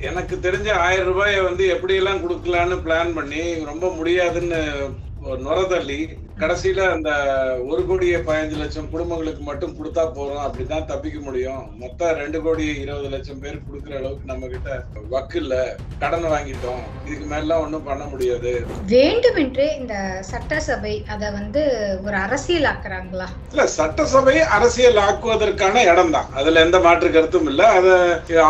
எனக்கு தெரிஞ்ச ஆயிரம் ரூபாயை வந்து எப்படியெல்லாம் கொடுக்கலான்னு பிளான் பண்ணி ரொம்ப முடியாதுன்னு ஒரு நுர தள்ளி கடைசியில அந்த ஒரு கோடியே பதினஞ்சு லட்சம் குடும்பங்களுக்கு மட்டும் கொடுத்தா போறோம் அப்படிதான் தப்பிக்க முடியும். மொத்தம் ரெண்டு கோடி இருபது லட்சம் பேர் கொடுக்குற அளவுக்கு நம்ம கிட்ட வக்கு இல்ல. கடன் வாங்கிட்டோம். இதுக்கு மேலாம் ஒண்ணும் பண்ண முடியாது. வேண்டுமென்றே இந்த சட்டசபை அதை வந்து ஒரு அரசியல் ஆக்குறாங்களா? இல்ல சட்டசபை அரசியல் ஆக்குவதற்கான இடம் தான் அதுல எந்த மாற்று கருத்தும் இல்ல. அதை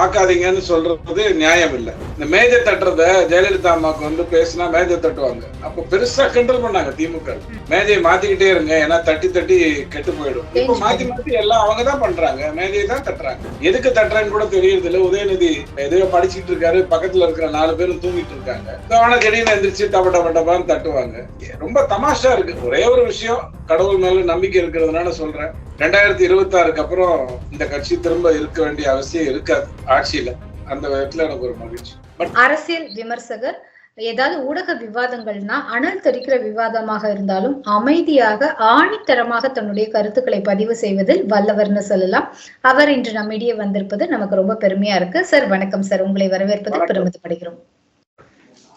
ஆக்காதீங்கன்னு சொல்றது நியாயம் இல்ல. இந்த மேஜை தட்டுறத ஜெயலலிதா அம்மாவுக்கு வந்து பேசினா மேஜை தட்டுவாங்க. அப்ப பெருசா கிண்டல் பண்ணாங்க திமுக மேஜையை மாத்திக்கிட்டே இருங்க ஏன்னா தட்டி தட்டி கெட்டு போயிடும். இப்ப மாத்தி மாத்தி எல்லாம் அவங்க தான் பண்றாங்க. மேஜையை தான் தட்டுறாங்க. எதுக்கு தட்டுறான்னு கூட தெரியறது இல்ல உதயநிதி எதையோ படிச்சுட்டு இருக்காரு. பக்கத்துல இருக்கிற நாலு பேரும் தூங்கிட்டு இருக்காங்க. அவனை திடீர்னு எந்திரிச்சு டப டப டபான்னு தட்டுவாங்க. ரொம்ப தமாஷா இருக்கு. ஒரே ஒரு விஷயம் கடவுள் மேல நம்பிக்கை இருக்கிறதுனால சொல்றேன். ரெண்டாயிரத்தி இருபத்தி ஆறுக்கு அப்புறம் இந்த கட்சி திரும்ப இருக்க வேண்டிய அவசியம் இருக்காது. ஆட்சியில. அந்த விதத்துல எனக்கு ஒரு மகிழ்ச்சி. பட் அரசியல் விமர்சகர் ஏதாவது ஊடக விவாதங்கள்னா அனல் தெரிக்கிற விவாதமாக இருந்தாலும் அமைதியாக ஆணித்தரமாக தன்னுடைய கருத்துக்களை பதிவு செய்வதில் வல்லவர்னு சொல்லலாம். அவர் இன்று நம்மிடையே வந்திருப்பது நமக்கு ரொம்ப பெருமையா இருக்கு. சார் வணக்கம் சார். உங்களை வரவேற்பதில். பெருமிதப்படுகிறோம்.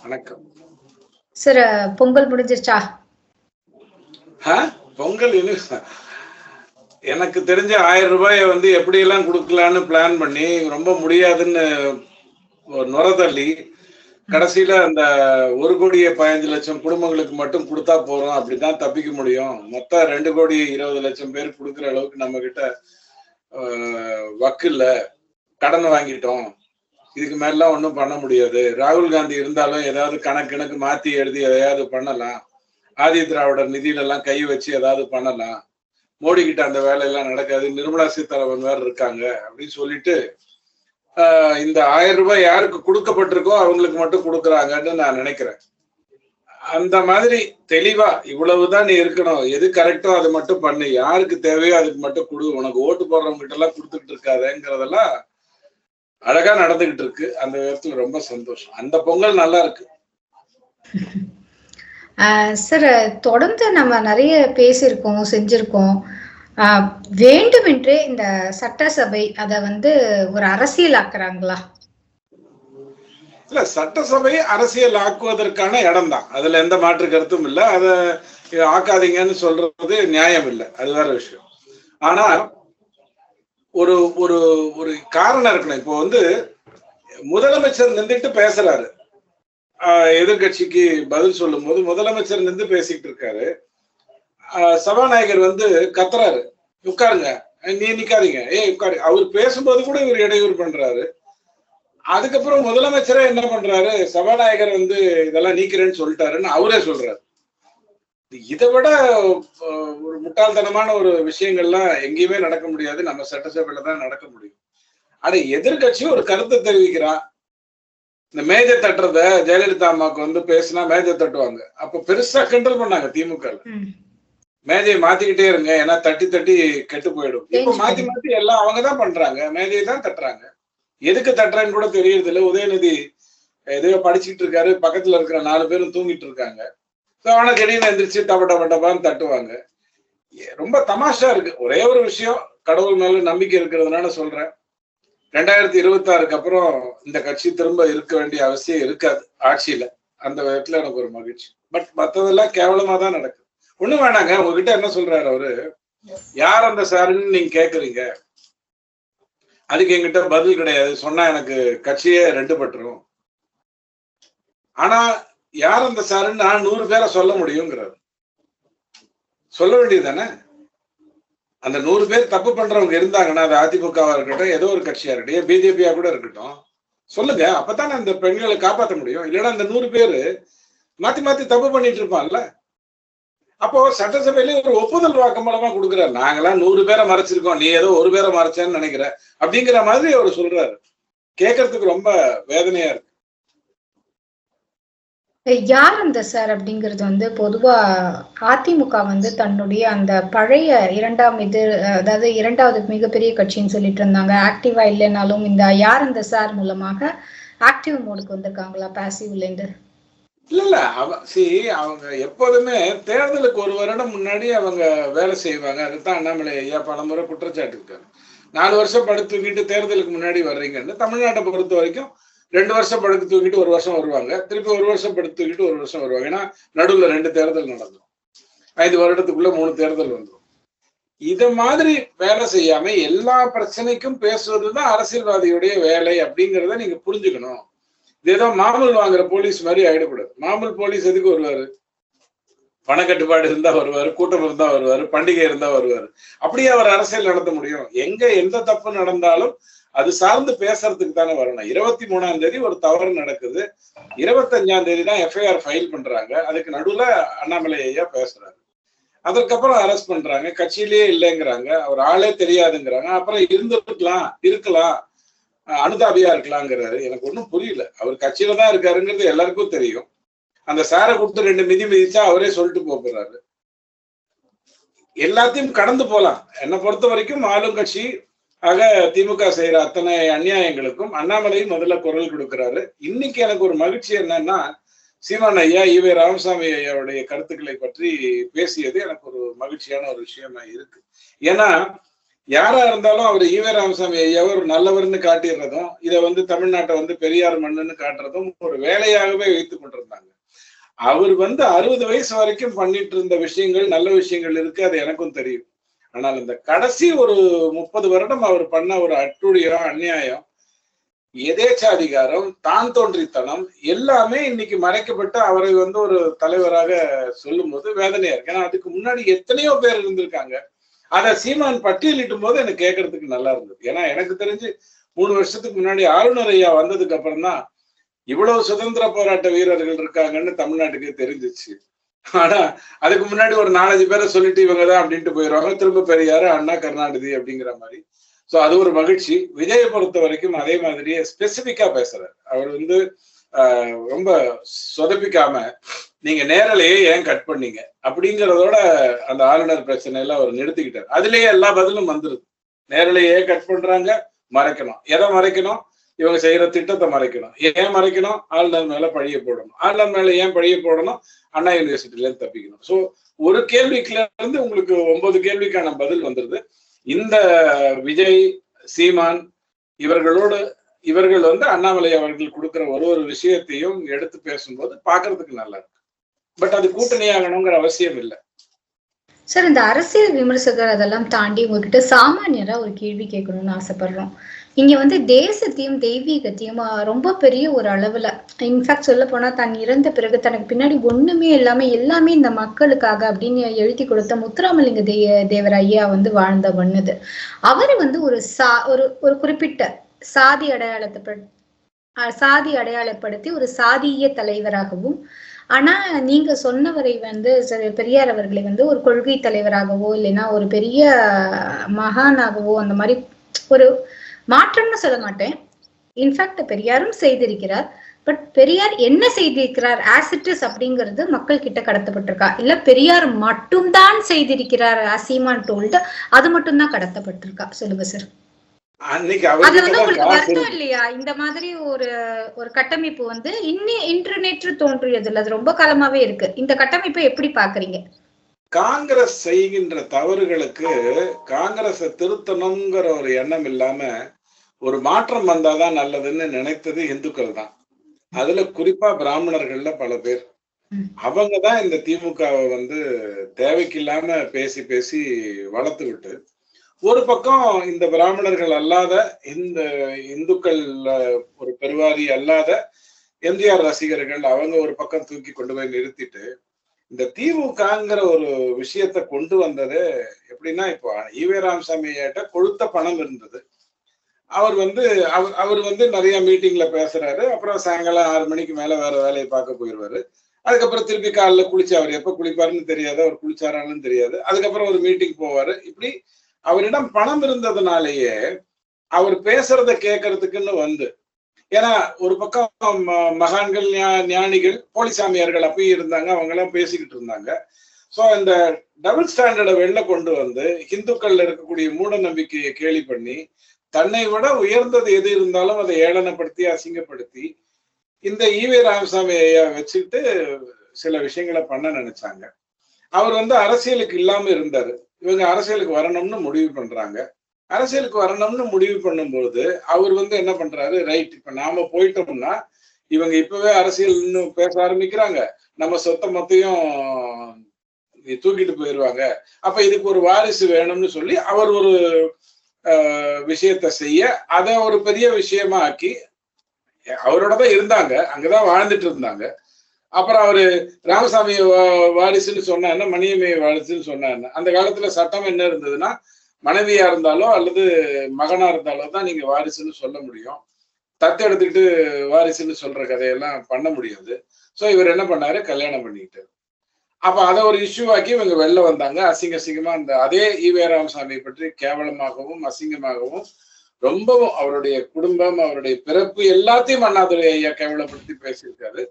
வணக்கம். சார் பொங்கல் முடிஞ்சிருச்சா? பொங்கல் எனக்கு தெரிஞ்ச ஆயிரம் ரூபாயை வந்து எப்படியெல்லாம் கொடுக்கலான்னு பிளான் பண்ணி ரொம்ப முடியாதுன்னு நுர தள்ளி கடைசியில அந்த ஒரு கோடியே பதினஞ்சு லட்சம் குடும்பங்களுக்கு மட்டும் கொடுத்தா போறோம். அப்படிதான் தப்பிக்க முடியும். மொத்தம் ரெண்டு கோடி இருபது லட்சம் பேர் கொடுக்குற அளவுக்கு நம்ம கிட்ட வக்கு இல்ல. கடன் வாங்கிட்டோம். இதுக்கு மேலாம் ஒன்றும் பண்ண முடியாது. ராகுல் காந்தி இருந்தாலும் ஏதாவது கணக்கு மாத்தி எழுதி எதையாவது பண்ணலாம். ஆதி திராவிடர் நிதியில எல்லாம் கை வச்சு ஏதாவது பண்ணலாம். மோடி கிட்ட அந்த வேலையெல்லாம் நடக்காது. நிர்மலா சீதாராமன் வேற இருக்காங்க அப்படின்னு சொல்லிட்டு இந்த ஆயிரம் ரூபாய் யாருக்கு கொடுக்கப்பட்டிருக்கோ அவங்களுக்கு மட்டும் கொடுக்குறாங்கன்னு நான் நினைக்கிறேன். அந்த மாதிரி தெளிவா இவ்வளவுதான் நீ இருக்கணும். எது கரெக்டோ அது மட்டும் பண்ணு. யாருக்கு தேவையோ அதுக்கு மட்டும் கொடு. உனக்கு ஓட்டு போடுறவங்க கிட்ட எல்லாம் கொடுத்துட்டு இருக்காதேங்கிறதெல்லாம் அழகா நடந்துகிட்டு இருக்கு. அந்த விதத்துல ரொம்ப சந்தோஷம். அந்த பொங்கல் நல்லா இருக்கு. ஆஹ் சார் தொடர்ந்து நம்ம நிறைய பேசியிருக்கோம் செஞ்சிருக்கோம். வேண்டுமென்றே இந்த சட்டசபை அதை வந்து ஒரு அரசியல் ஆக்குறாங்களா இல்ல சட்டசபை அரசியல் ஆக்குவதற்கான இடம் தான் அதுல எந்த மாற்று கருத்தும் இல்ல. அதை ஆக்காதீங்கன்னு சொல்றது நியாயம் இல்லை. அது வேற விஷயம். ஆனா ஒரு ஒரு ஒரு காரணம் இருக்கணும். இப்போ வந்து முதலமைச்சர் நின்றுட்டு பேசுறாரு. எதிர்கட்சிக்கு எதிர்க்கட்சிக்கு பதில் சொல்லும் போது முதலமைச்சர் நின்று பேசிட்டு இருக்காரு. சபாநாயகர் வந்து கத்துறாரு. உட்காருங்க. நீ நிக்காதீங்க. ஏ உட்காரு. அவர் பேசும்போது கூட இவர் இடையூறு பண்றாரு. அதுக்கப்புறம் முதலமைச்சரே என்ன பண்றாரு? சபாநாயகர் வந்து இதெல்லாம் நீக்கிறேன்னு சொல்லிட்டாருன்னு அவரே சொல்றாரு. இதை விட ஒரு முட்டாள்தனமான ஒரு விஷயங்கள்லாம் எங்கேயுமே நடக்க முடியாது. நம்ம சட்டசபையில தான் நடக்க முடியும். ஆனா எதிர்கட்சி ஒரு கருத்தை தெரிவிக்கிறா. இந்த மேஜை தட்டுறத ஜெயலலிதா அம்மாவுக்கு வந்து பேசினா மேஜை தட்டுவாங்க. அப்ப பெருசா கிண்டல் பண்ணாங்க திமுக மேஜையை மாத்திக்கிட்டே இருங்க ஏன்னா தட்டி தட்டி கெட்டு போயிடும். இப்ப மாத்தி மாத்தி எல்லாம் அவங்க தான் பண்றாங்க. மேஜையை தான் தட்டுறாங்க. எதுக்கு தட்டுறான்னு கூட தெரியறது இல்ல. உதயநிதி எதையோ படிச்சுட்டு இருக்காரு. பக்கத்துல இருக்கிற நாலு பேரும் தூங்கிட்டு இருக்காங்க. ஸோ அவனை திடீர்னு எந்திரிச்சு டப டப டபான்னு தட்டுவாங்க. ரொம்ப தமாஷா இருக்கு. ஒரே ஒரு விஷயம் கடவுள் மேல நம்பிக்கை இருக்கிறதுனால சொல்றேன். ரெண்டாயிரத்தி இருபத்தி ஆறுக்கு அப்புறம் இந்த கட்சி திரும்ப இருக்க வேண்டிய அவசியம் இருக்காது. ஆட்சியில. அந்த விதத்துல எனக்கு ஒரு மகிழ்ச்சி. பட் மத்ததெல்லாம் கேவலமா தான் நடக்குது ஒண்ணு வேணாங்க உங்ககிட்ட என்ன சொல்றாரு அவரு? யார் அந்த சாருன்னு நீங்க கேக்குறீங்க? அதுக்கு என்கிட்ட பதில் கிடையாது. சொன்னா எனக்கு கட்சியே ரெண்டு பட்டுரும். ஆனா யார் அந்த சாருன்னு நான் நூறு பேரை சொல்ல முடியுங்கிறாரு. சொல்ல வேண்டியது தானே அந்த நூறு பேர் தப்பு பண்றவங்க இருந்தாங்கன்னா அது அதிமுகவா இருக்கட்டும் ஏதோ ஒரு கட்சியா இருக்கட்டும் பிஜேபியா கூட இருக்கட்டும் சொல்லுங்க. அப்பதானே அந்த பெண்களை காப்பாற்ற முடியும். இல்லைன்னா அந்த நூறு பேரு மாத்தி மாத்தி தப்பு பண்ணிட்டு இருப்பான்ல. அப்போ சட்டசபையில ஒரு ஒப்புதல் வாக்கு மூலமா கொடுக்குறாரு. நாங்கெல்லாம் நூறு பேரை மறைச்சிருக்கோம். நீ ஏதோ ஒரு பேரை மறைச்சேன்னு நினைக்கிற. அப்படிங்கிற மாதிரி அவர் சொல்றாரு. கேட்கறதுக்கு ரொம்ப வேதனையா இருக்கு. யார் அந்த சார் அப்படிங்கிறது வந்து பொதுவா அதிமுக வந்து தன்னுடைய அந்த பழைய இரண்டாம் இது அதாவது இரண்டாவது மிகப்பெரிய கட்சின்னு சொல்லிட்டு இருந்தாங்க. ஆக்டிவா இல்லைனாலும் இந்த யார் அந்த சார் மூலமாக ஆக்டிவ் மோடுக்கு வந்திருக்காங்களா? பாசிவ்ல இருந்து? இல்ல இல்ல அவ சி அவங்க எப்போதுமே தேர்தலுக்கு ஒரு வருடம் முன்னாடி அவங்க வேலை செய்வாங்க. அதுதான் அண்ணாமலை ஐயா பலமுறை குற்றச்சாட்டு இருக்காரு நாலு வருஷம் படுத்து தூங்கிட்டு தேர்தலுக்கு முன்னாடி வர்றீங்கன்னு தமிழ்நாட்டை பொறுத்த வரைக்கும் ரெண்டு வருஷம் படுத்து தூக்கிட்டு ஒரு வருஷம் வருவாங்க. திருப்பி ஒரு வருஷம் படுத்து தூக்கிட்டு ஒரு வருஷம் வருவாங்க. ஏன்னா நடுவுல ரெண்டு தேர்தல் நடந்தோம் ஐந்து வருடத்துக்குள்ள மூணு தேர்தல் வந்துடும் இத மாதிரி வேலை செய்யாம எல்லா பிரச்சனைக்கும் பேசுவதுதான் அரசியல்வாதியுடைய வேலை அப்படிங்கிறத நீங்க புரிஞ்சுக்கணும். இது ஏதோ மாமூல் வாங்குற போலீஸ் மாதிரி ஆயிடக்கூடாது. மாமூல் போலீஸ் எதுக்கு வருவாரு? பணக்கட்டுப்பாடு இருந்தா வருவாரு கூட்டம் இருந்தா வருவாரு பண்டிகை இருந்தா வருவாரு. அப்படியே அவர் அரசியல் நடத்த முடியும். எங்க எந்த தப்பு நடந்தாலும் அது சார்ந்து பேசுறதுக்கு தானே வரணும். இருபத்தி மூணாம் தேதி ஒரு தவறு நடக்குது. இருபத்தஞ்சாம் தேதி தான் எஃப்ஐஆர் ஃபைல் பண்றாங்க. அதுக்கு நடுவுல அண்ணாமலை ஐயா பேசுறாரு. அதற்கப்புறம் அரெஸ்ட் பண்றாங்க. கட்சியிலேயே இல்லைங்கிறாங்க. அவர் ஆளே தெரியாதுங்கிறாங்க. அப்புறம் இருந்திருக்கலாம் இருக்கலாம். அனுதாபியா இருக்கலாங்கிறாரு. எனக்கு ஒன்றும் புரியல. அவர் கட்சியில தான் இருக்காருங்கிறது எல்லாருக்கும் தெரியும். அந்த சாரை கொடுத்து ரெண்டு மிதி மிதிச்சா அவரே சொல்லிட்டு போகிறாரு போறாரு. எல்லாத்தையும் கடந்து போலாம். என்னை பொறுத்த வரைக்கும் ஆளும் கட்சி ஆக திமுக செய்யற அத்தனை அநியாயங்களுக்கும் அண்ணாமலையும் முதல்ல குரல் கொடுக்கிறாரு. இன்னைக்கு எனக்கு ஒரு மகிழ்ச்சி என்னன்னா சீமான் ஐயா ஈவே ராமசாமி ஐயாவுடைய கருத்துக்களை பற்றி பேசியது எனக்கு ஒரு மகிழ்ச்சியான ஒரு விஷயமா இருக்கு. ஏன்னா யாரா இருந்தாலும் அவர் ஈவே ராமசாமி ஐயாவை ஒரு நல்லவர்னு காட்டிடுறதும் இதை வந்து தமிழ்நாட்டை வந்து பெரியார் மண்ணுன்னு காட்டுறதும் ஒரு வேலையாகவே வைத்துக் கொண்டிருந்தாங்க. அவர் வந்து அறுபது வயசு வரைக்கும் பண்ணிட்டு இருந்த விஷயங்கள் நல்ல விஷயங்கள் இருக்கு அது எனக்கும் தெரியும். ஆனால் இந்த கடைசி ஒரு முப்பது வருடம் அவர் பண்ண ஒரு அட்டுழியம் அநியாயம் எதேச்சாதிகாரம் தான் தோன்றித்தனம் எல்லாமே இன்னைக்கு மறைக்கப்பட்டு அவரை வந்து ஒரு தலைவராக சொல்லும்போது வேதனையா இருக்கு. ஏன்னா அதுக்கு முன்னாடி எத்தனையோ பேர் இருந்திருக்காங்க. அத சீமான் பட்டியலிட்டும் போது எனக்கு கேட்கறதுக்கு நல்லா இருந்தது. ஏன்னா எனக்கு தெரிஞ்சு மூணு வருஷத்துக்கு முன்னாடி ஆளுநர் ஐயா வந்ததுக்கு அப்புறம் தான் இவ்வளவு சுதந்திர போராட்ட வீரர்கள் இருக்காங்கன்னு தமிழ்நாட்டுக்கு தெரிஞ்சிச்சு. ஆனா அதுக்கு முன்னாடி ஒரு நாலஞ்சு பேரை சொல்லிட்டு இவங்க தான் அப்படின்ட்டு போயிடுவாங்க. திரும்ப பெரியாரு அண்ணா கருணாநிதி அப்படிங்கிற மாதிரி. சோ அது ஒரு மகிழ்ச்சி. விஜயை பொறுத்த வரைக்கும் அதே மாதிரியே ஸ்பெசிபிக்கா பேசுறாரு. அவர் வந்து ரொம்ப சொதப்பிக்காம நீங்க நேரலையே ஏன் கட் பண்ணீங்க? அப்படிங்கறதோட அந்த ஆளுநர் பிரச்சனையில அவர் நிறுத்திக்கிட்டார். அதுலயே எல்லா பதிலும் வந்துருது. நேரலையே கட் பண்றாங்க மறைக்கணும். எதை மறைக்கணும்? இவங்க செய்யற திட்டத்தை மறைக்கணும். ஏன் மறைக்கணும்? ஆளுநர் மேல பழிய போடணும். ஆளுநர் மேல ஏன் பழிய போடணும்? அண்ணா யூனிவர்சிட்டில இருந்து தப்பிக்கணும். சோ ஒரு கேள்விக்குல இருந்து உங்களுக்கு ஒன்பது கேள்விக்கான பதில் வந்துருது. இந்த விஜய் சீமான் இவர்களோடு இவர்கள் வந்து அண்ணாமலை அவர்கள் கொடுக்கிற ஒரு ஒரு விஷயத்தையும் எடுத்து பேசும்போது பாக்குறதுக்கு நல்லா இருக்கு. பட் அது கூட்டணியாகணுங்கிற அவசியம் இல்லை. சார் இந்த அரசியல் விமர்சகர் அதெல்லாம் தாண்டி உங்ககிட்ட சாமானியரா ஒரு கேள்வி கேட்கணும்னு ஆசைப்படுறோம். இங்க வந்து தேசத்தையும் தெய்வீகத்தையும் ரொம்ப பெரிய ஒரு அளவுல இன்ஃபேக்ட் சொல்ல போனா தான் இறந்த பிறகு தனக்கு பின்னாடி ஒண்ணுமே இல்லாம எல்லாமே இந்த மக்களுக்காக அப்படின்னு எழுதி கொடுத்த முத்துராமலிங்க தே தேவர் ஐயா வந்து வாழ்ந்த மண்ணுது அவர் வந்து ஒரு சா ஒரு ஒரு குறிப்பிட்ட சாதி அடையாளத்தை சாதி அடையாளப்படுத்தி ஒரு சாதிய தலைவராகவும் ஆனா நீங்க சொன்னவரை வந்து பெரியார் அவர்களை வந்து ஒரு கொள்கை தலைவராகவோ இல்லைன்னா ஒரு பெரிய மகானாகவோ அந்த மாதிரி ஒரு மாற்றம்னு சொல்ல மாட்டேன். இன்ஃபேக்ட் பெரியாரும் செய்திருக்கிறார். பட் பெரியார் என்ன செய்திருக்கிறார்? ஆசிட்டிஸ் அப்படிங்கிறது மக்கள் கிட்ட கடத்தப்பட்டிருக்கா? இல்ல பெரியார் மட்டும்தான் செய்திருக்கிறார் அசீமான் டோல்டு அது மட்டும்தான் கடத்தப்பட்டிருக்கா? சொல்லுங்க சார் இல்லையா? இந்த மாதிரி ஒரு ஒரு கட்டமைப்பு வந்து இன்னி இன்று நேற்று தோன்றியது இல்ல அது ரொம்ப காலமாவே இருக்கு. இந்த கட்டமைப்பை எப்படி பாக்குறீங்க காங்கிரஸ் செய்கின்ற தவறுகளுக்கு காங்கிரஸை திருத்தணுங்கிற ஒரு எண்ணம் இல்லாம ஒரு மாற்றம் வந்தாதான் நல்லதுன்னு நினைத்தது இந்துக்கள் தான். அதுல குறிப்பா பிராமணர்கள்ல பல பேர். ம். அவங்க தான் இந்த திமுகவை வந்து தேவைக்கில்லாம பேசி பேசி வளர்த்து விட்டு ஒரு பக்கம் இந்த பிராமணர்கள் அல்லாத இந்த இந்துக்கள் ஒரு பெருவாரி அல்லாத எம்ஜிஆர் ரசிகர்கள் அவங்க ஒரு பக்கம் தூக்கி கொண்டு போய் நிறுத்திட்டு இந்த திமுகங்கிற ஒரு விஷயத்தை கொண்டு வந்தது எப்படின்னா இப்போ ஈவே ராமசாமி ஐயாட்ட கொழுத்த பணம் இருந்தது. அவர் வந்து அவர் அவர் வந்து நிறைய மீட்டிங்ல பேசுறாரு. அப்புறம் சாயங்காலம் ஆறு மணிக்கு மேல வேற வேலையை பார்க்க போயிடுவாரு. அதுக்கப்புறம் திருப்பி காலைல குளிச்சு அவர் எப்ப குளிப்பாருன்னு தெரியாது. அவர் குளிச்சாரான்னு தெரியாது. அதுக்கப்புறம் ஒரு மீட்டிங் போவாரு. இப்படி அவரிடம் பணம் இருந்ததுனாலேயே அவர் பேசுறத கேட்கறதுக்குன்னு வந்து. ஏன்னா ஒரு பக்கம் ம- மகான்கள் ஞானிகள் போலிசாமியார்கள் அப்பயும் இருந்தாங்க அவங்க எல்லாம் பேசிக்கிட்டு இருந்தாங்க. சோ இந்த டபுள் ஸ்டாண்டர்டை வெளில கொண்டு வந்து இந்துக்கள்ல இருக்கக்கூடிய மூட நம்பிக்கையை கேலி பண்ணி தன்னை விட உயர்ந்தது எது இருந்தாலும் அதை ஏளனப்படுத்தி அசிங்கப்படுத்தி இந்த ஈவே ராமசாமி ஐயா வச்சுக்கிட்டு சில விஷயங்களை பண்ண நினைச்சாங்க. அவர் வந்து அரசியலுக்கு இல்லாம இருந்தாரு. இவங்க அரசியலுக்கு வரணும்னு முடிவு பண்றாங்க. அரசியலுக்கு வரணும்னு முடிவு பண்ணும்போது அவர் வந்து என்ன பண்றாரு? ரைட் இப்ப நாம போயிட்டோம்னா இவங்க இப்பவே அரசியல் இன்னும் பேச ஆரம்பிக்கிறாங்க. நம்ம சொத்த மொத்தையும் தூக்கிட்டு போயிடுவாங்க அப்ப இதுக்கு ஒரு வாரிசு வேணும்னு சொல்லி அவர் ஒரு விஷயத்த செய்ய அதை ஒரு பெரிய விஷயமா ஆக்கி அவரோட தான் இருந்தாங்க. அங்கதான் வாழ்ந்துட்டு இருந்தாங்க. அப்புறம் அவரு ராமசாமி வா- வாரிசுன்னு சொன்னா என்ன வாரிசுன்னு சொன்னா என்ன அந்த காலத்துல சட்டம் என்ன இருந்ததுன்னா மனைவியா இருந்தாலோ அல்லது மகனா இருந்தாலோ தான் நீங்க வாரிசுன்னு சொல்ல முடியும். தத்து எடுத்துக்கிட்டு வாரிசுன்னு சொல்ற கதையெல்லாம் பண்ண முடியாது. சோ இவர் என்ன பண்ணாரு? கல்யாணம் பண்ணிக்கிட்டு அப்ப அதை ஒரு இஷ்யூ ஆக்கி இவங்க வெளில வந்தாங்க. அசிங்க அசிங்கமா அந்த அதே ஈவே ராமசாமியை பற்றி கேவலமாகவும் அசிங்கமாகவும் ரொம்பவும் அவருடைய குடும்பம் அவருடைய பிறப்பு எல்லாத்தையும் அண்ணாதுரை ஐயா கேவலப்படுத்தி பேசியிருக்காரு.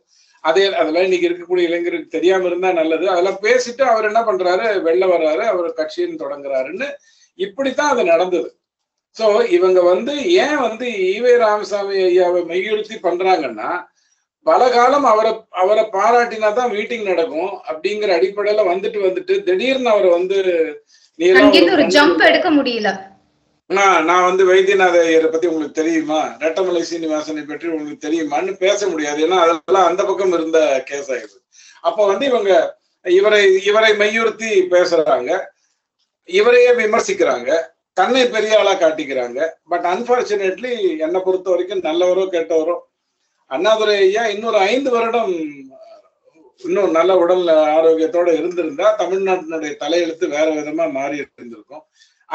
அதே அதெல்லாம் இன்னைக்கு இருக்கக்கூடிய இளைஞருக்கு தெரியாம இருந்தா நல்லது. அதெல்லாம் பேசிட்டு அவர் என்ன பண்றாரு? வெளில வர்றாரு அவர் கட்சியின் தொடங்குறாருன்னு இப்படித்தான் அது நடந்தது. சோ இவங்க வந்து ஏன் வந்து ஈவே ராமசாமி ஐயாவை மையுறுத்தி பண்றாங்கன்னா பல காலம் அவரை அவரை பாராட்டினா தான் மீட்டிங் நடக்கும் அப்படிங்கிற அடிப்படையில வந்துட்டு வந்துட்டு திடீர்னு அவர் வந்து ஒரு ஜம்ப் எடுக்க முடியல. நான் நான் வந்து வைத்தியநாத ஐயரை பத்தி உங்களுக்கு தெரியுமா? ரெட்டமலை சீனிவாசனை பற்றி உங்களுக்கு தெரியுமான்னு பேச முடியாது. ஏன்னா அதெல்லாம் அந்த பக்கம் இருந்த கேஸ் ஆயிடுது அப்ப வந்து இவங்க இவரை இவரை மையுறுத்தி பேசுறாங்க. இவரையே விமர்சிக்கிறாங்க. தன்னை பெரிய ஆளா காட்டிக்கிறாங்க. பட் அன்பார்ச்சுனேட்லி என்னை பொறுத்த வரைக்கும் நல்லவரோ கெட்டவரோ அண்ணாதுரை ஐயா இன்னொரு ஐந்து வருடம் இன்னும் நல்ல உடல் ஆரோக்கியத்தோட இருந்திருந்தா தமிழ்நாட்டினுடைய தலையெழுத்து வேற விதமா மாறி இருந்திருக்கும்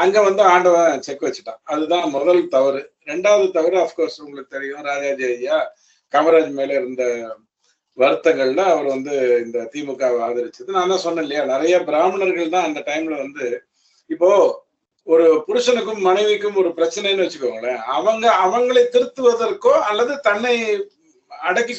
அங்க வந்து ஆண்டவன் செக் வச்சுட்டான். அதுதான் முதல் தவறு. ரெண்டாவது தவறு அப்கோர்ஸ் உங்களுக்கு தெரியும் ராஜாஜி ஐயா காமராஜ் மேல இருந்த வருத்தங்கள்ல அவர் வந்து இந்த திமுகவை ஆதரிச்சது. நான் தான் சொன்னேன் இல்லையா நிறைய பிராமணர்கள் தான் அந்த டைம்ல வந்து இப்போ ஒரு புருஷனுக்கும் மனைவிக்கும் ஒரு பிரச்சனைன்னு வச்சுக்கோங்களேன் அவங்க அவங்களை திருத்துவதற்கோ அல்லது தன்னை அடக்கி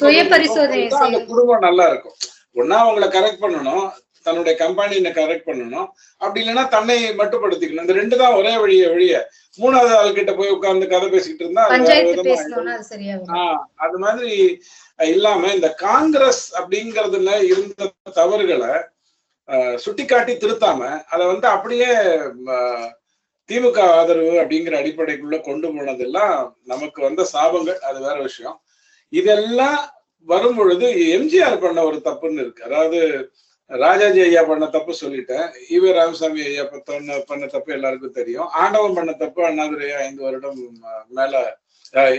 அந்த குடும்பம் நல்லா இருக்கும். ஒன்னா அவங்களை கரெக்ட் பண்ணணும் தன்னுடைய கம்பெனியை கரெக்ட் பண்ணணும். அப்படி இல்லைன்னா தன்னை மட்டுப்படுத்திக்கணும். இந்த ரெண்டு தான் ஒரே வழிய வழிய மூணாவது ஆள்கிட்ட போய் உட்கார்ந்து கதை பேசிக்கிட்டு இருந்தா ஆஹ் அது மாதிரி இல்லாம இந்த காங்கிரஸ் அப்படிங்கறதுல இருந்த தவறுகளை சுட்டிக்காட்டி திருத்தாம அதை வந்து அப்படியே திமுக ஆதரவு அப்படிங்கிற அடிப்படைக்குள்ள கொண்டு போனதெல்லாம் நமக்கு வந்த சாபங்கள். அது வேற விஷயம். இதெல்லாம் வரும் பொழுது எம்ஜிஆர் பண்ண ஒரு தப்புன்னு இருக்கு. அதாவது ராஜாஜி ஐயா பண்ண தப்பு சொல்லிட்டேன். ஈவே ராமசாமி ஐயா பண்ண பண்ண தப்பு எல்லாருக்கும் தெரியும். ஆண்டவன் பண்ண தப்பு அண்ணாதுரை ஐந்து வருடம் மேல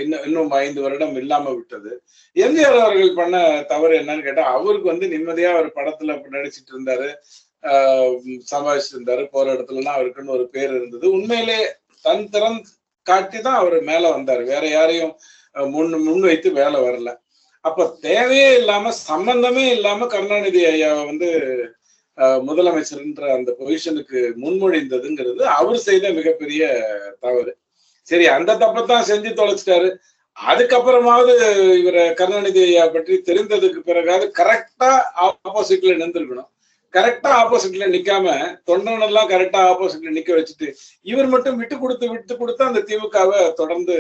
இன்னும் இன்னும் ஐந்து வருடம் இல்லாம விட்டது. எம்ஜிஆர் அவர்கள் பண்ண தவறு என்னன்னு கேட்டா அவருக்கு வந்து நிம்மதியா ஒரு படத்துல நடிச்சிட்டு இருந்தாரு. ஆஹ் சம்பாதிச்சிட்டு இருந்தாரு போற இடத்துலலாம் அவருக்குன்னு ஒரு பேர் இருந்தது. உண்மையிலே தன் திறன் காட்டி தான் அவர் மேல வந்தாரு. வேற யாரையும் முன் முன் வைத்து வேலை வரல. அப்ப தேவையே இல்லாம சம்பந்தமே இல்லாம கருணாநிதி ஐயாவை வந்து முதலமைச்சர்ன்ற அந்த பொசிஷனுக்கு முன்மொழிந்ததுங்கிறது அவர் செய்த மிகப்பெரிய தவறு. சரி அந்த தப்பைத்தான் செஞ்சு தொலைச்சிட்டாரு. அதுக்கப்புறமாவது இவரை கருணாநிதி ஐயா பற்றி தெரிந்ததுக்கு பிறகாவது கரெக்டா ஆப்போசிட்ல நின்றுருக்கணும். கரெக்டா ஆப்போசிட்ல நிக்காம தொண்டனெல்லாம் கரெக்டா ஆப்போசிட்ல நிக்க வச்சுட்டு இவர் மட்டும் விட்டு கொடுத்து விட்டு கொடுத்து அந்த திமுகவை தொடர்ந்து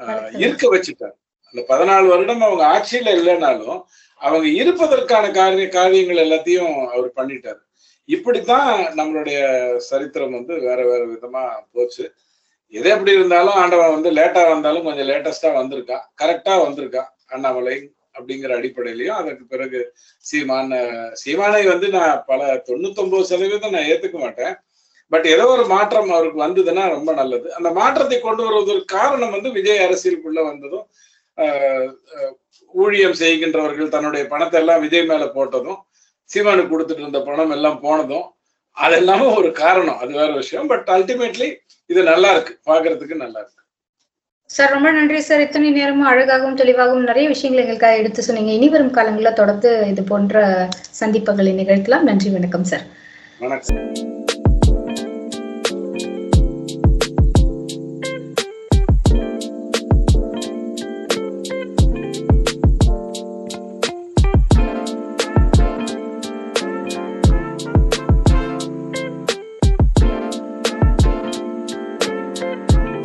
ஆஹ், இருக்க வச்சுட்டார். அந்த பதினாலு வருடம் அவங்க ஆட்சியில இல்லைனாலும் அவங்க இருப்பதற்கான காரிய காரியங்கள் எல்லாத்தையும் அவர் பண்ணிட்டாரு. இப்படித்தான் நம்மளுடைய சரித்திரம் வந்து வேற வேற விதமா போச்சு. எது எப்படி இருந்தாலும் ஆண்டவன் வந்து லேட்டா வந்தாலும் கொஞ்சம் லேட்டஸ்டா வந்திருக்கான் கரெக்டா வந்திருக்கான் அண்ணாமலை அப்படிங்கிற அடிப்படையிலையும் அதற்கு பிறகு சீமான சீமானை வந்து நான் பல தொண்ணூத்தொன்பது சதவீதம் நான் ஏத்துக்க மாட்டேன். பட் ஏதோ ஒரு மாற்றம் அவருக்கு வந்ததுன்னா ரொம்ப நல்லது. அந்த மாற்றத்தை கொண்டு வருவதற்கு காரணம் வந்து விஜய் அரசியலுக்குள்ள வந்ததும் ஊழியம் செய்கின்றவர்கள் தன்னுடைய பணத்தை எல்லாம் விஜய் மேல போட்டதும் சீமானுக்கு கொடுத்துட்டு இருந்த பணம் எல்லாம் போனதும் அதெல்லாமே ஒரு காரணம். அது வேற விஷயம். பட் அல்டிமேட்லி இது நல்லா இருக்கு. பாக்குறதுக்கு நல்லா இருக்கு. சார் ரொம்ப நன்றி சார் இத்தனை நேரமும் அழகாகவும் தெளிவாகவும் நிறைய விஷயங்கள் எங்களுக்காக எடுத்து சொன்னீங்க. இனி வரும் காலங்களில் தொடர்ந்து இது போன்ற சந்திப்புகளை நிகழ்த்தலாம். நன்றி வணக்கம் சார் வணக்கம்.